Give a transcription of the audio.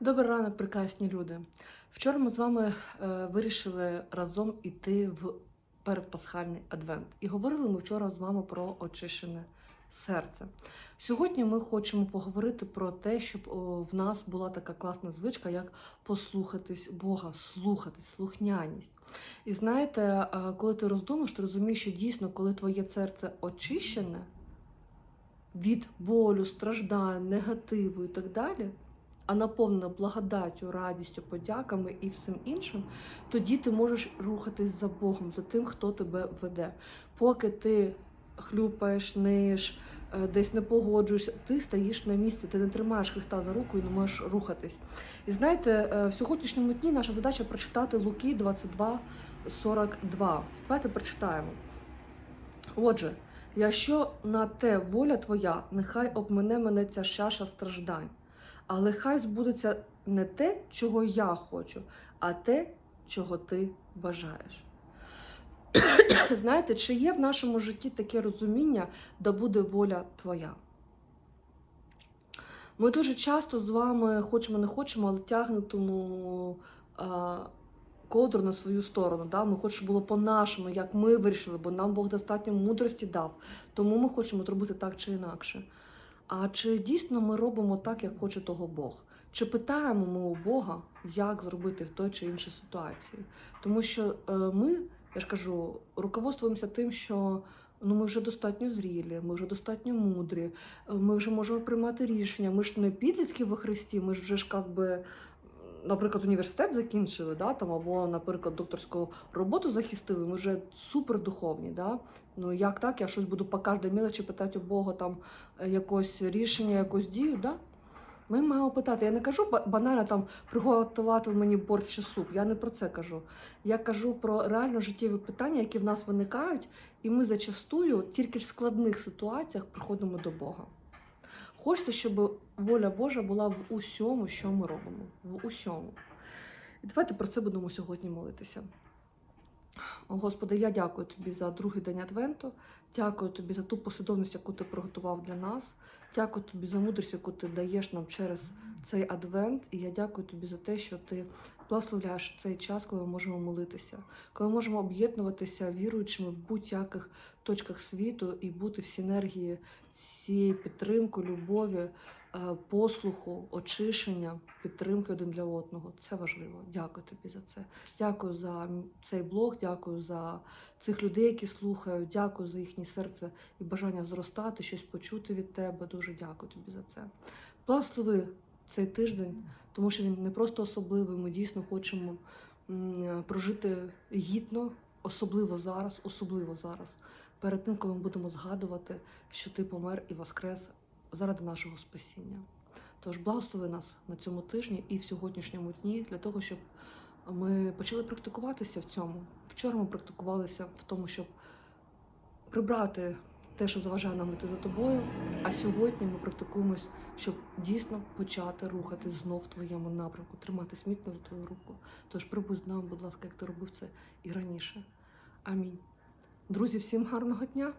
Добрий ранок, прекрасні люди. Вчора ми з вами е, вирішили разом іти в передпасхальний адвент. І говорили ми вчора з вами про очищене серце. Сьогодні ми хочемо поговорити про те, щоб о, в нас була така класна звичка, як послухатись Бога, слухатись, слухняність. І знаєте, е, коли ти роздумаєш, ти розумієш, що дійсно, коли твоє серце очищене від болю, страждань, негативу і так далі а наповнена благодаттю, радістю, подяками і всім іншим, тоді ти можеш рухатись за Богом, за тим, хто тебе веде. Поки ти хлюпаєш, ниєш, е, десь не погоджуєшся, ти стоїш на місці, ти не тримаєш Христа за руку і не можеш рухатись. І знаєте, е, в сьогоднішньому дні наша задача прочитати Луки 22, 42. Давайте прочитаємо. Отже, якщо на те воля твоя, нехай обмене мене ця чаша страждань. Але хай збудеться не те, чого я хочу, а те, чого ти бажаєш. Знаєте, чи є в нашому житті таке розуміння, да буде воля твоя? Ми дуже часто з вами хочемо, не хочемо, але тягнемо а, кодру на свою сторону. Да? Ми хочемо, щоб було по-нашому, як ми вирішили, бо нам Бог достатньо мудрості дав. Тому ми хочемо зробити так чи інакше. А чи дійсно ми робимо так, як хоче того Бог? Чи питаємо ми у Бога, як зробити в той чи іншій ситуації? Тому що е, ми, я ж кажу, руководствуємося тим, що ну ми вже достатньо зрілі, ми вже достатньо мудрі, е, ми вже можемо приймати рішення. Ми ж не підлітки во Христі, ми ж вже ж як би. Наприклад, університет закінчили, да, там, або, наприклад, докторську роботу захистили, ми вже супердуховні. Да? Ну як так? Я щось буду по кожній мілочі питати у Бога там е, якось рішення, якусь дію. Да? Ми маємо питати. Я не кажу банально там приготувати мені борщ чи суп. Я не про це кажу. Я кажу про реально життєві питання, які в нас виникають, і ми зачастую тільки в складних ситуаціях приходимо до Бога. Хочеться, щоб воля Божа була в усьому, що ми робимо. В усьому. І давайте про це будемо сьогодні молитися. Господи, я дякую тобі за другий день Адвенту. Дякую тобі за ту послідовність, яку ти приготував для нас. Дякую тобі за мудрість, яку ти даєш нам через цей адвент. І я дякую тобі за те, що ти благословляєш цей час, коли ми можемо молитися, коли ми можемо об'єднуватися віруючими в будь-яких точках світу і бути в синергії цієї підтримки, любові, е, послуху, очищення, підтримки один для одного. Це важливо. Дякую тобі за це. Дякую за цей блог, дякую за цих людей, які слухають. Дякую за їхнє серце і бажання зростати, щось почути від тебе. Дуже дякую тобі за це. Благослови цей тиждень, тому що він не просто особливий. Ми дійсно хочемо прожити гідно, особливо зараз, особливо зараз. Перед тим, коли ми будемо згадувати, що ти помер і воскрес заради нашого спасіння. Тож благослови нас на цьому тижні і в сьогоднішньому дні для того, щоб ми почали практикуватися в цьому. Вчора ми практикувалися в тому, щоб прибрати те, що заважає нам йти за тобою. А сьогодні ми практикуємось, щоб дійсно почати рухати знов в твоєму напрямку, тримати міцно за твою руку. Тож прибудь з нами, будь ласка, як ти робив це і раніше. Амінь. Друзі, всім гарного дня!